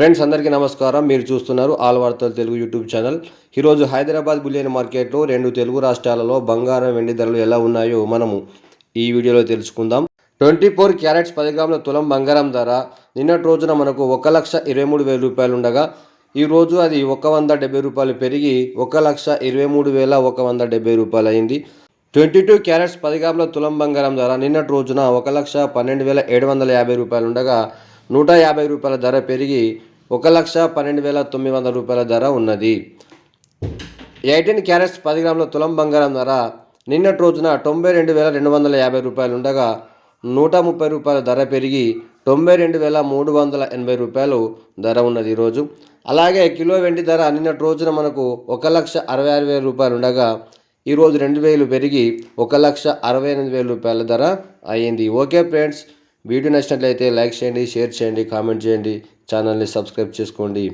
Friends అందరికీ నమస్కారం. మీరు చూస్తున్నారు ఆల్ వార్తలు తెలుగు యూట్యూబ్ ఛానల్. ఈరోజు హైదరాబాద్ బులియన్ మార్కెట్లో రెండు తెలుగు రాష్ట్రాలలో బంగారం వెండి ధరలు ఎలా ఉన్నాయో మనము ఈ వీడియోలో తెలుసుకుందాం. ట్వంటీ ఫోర్ క్యారెట్స్ పది గ్రాముల తులం బంగారం ధర. నిన్నటి రోజున మనకు ఒక లక్ష ఇరవై మూడు వేల రూపాయలు ఉండగా ఈ రోజు అది ఒక వంద డెబ్బై రూపాయలు పెరిగి ఒక లక్ష ఇరవై మూడు వేల ఒక వంద డెబ్బై రూపాయలు అయింది. ట్వంటీ టూ క్యారెట్స్ పది గ్రాముల తులం బంగారం ధర. నిన్నటి రోజున ఒక లక్ష పన్నెండు వేల ఏడు వందల యాభై రూపాయలు ఉండగా నూట యాభై రూపాయల ధర పెరిగి ఒక లక్ష పన్నెండు వేల తొమ్మిది వందల రూపాయల ధర ఉన్నది. ఎయిటీన్ క్యారెట్స్ పది గ్రాముల తులం బంగారం ధర. నిన్నటి రోజున తొంభై రెండు వేల రెండు వందల యాభై రూపాయలు ఉండగా నూట ముప్పై రూపాయల ధర పెరిగి తొంభై రెండు వేల మూడు వందల ఎనభై రూపాయలు ధర ఉన్నది ఈరోజు అలాగే కిలో వెండి ధర నిన్నటి రోజున మనకు ఒక లక్ష అరవై ఆరు వేల రూపాయలు ఉండగా ఈరోజు రెండు వేలు పెరిగి ఒక లక్ష అరవై ఎనిమిది వేల రూపాయల ధర అయ్యింది ఓకే ఫ్రెండ్స్ వీడియో నచ్చినట్లయితే లైక్ చేయండి షేర్ చేయండి కామెంట్ చేయండి. ఛానల్ని సబ్స్క్రైబ్ చేసుకోండి.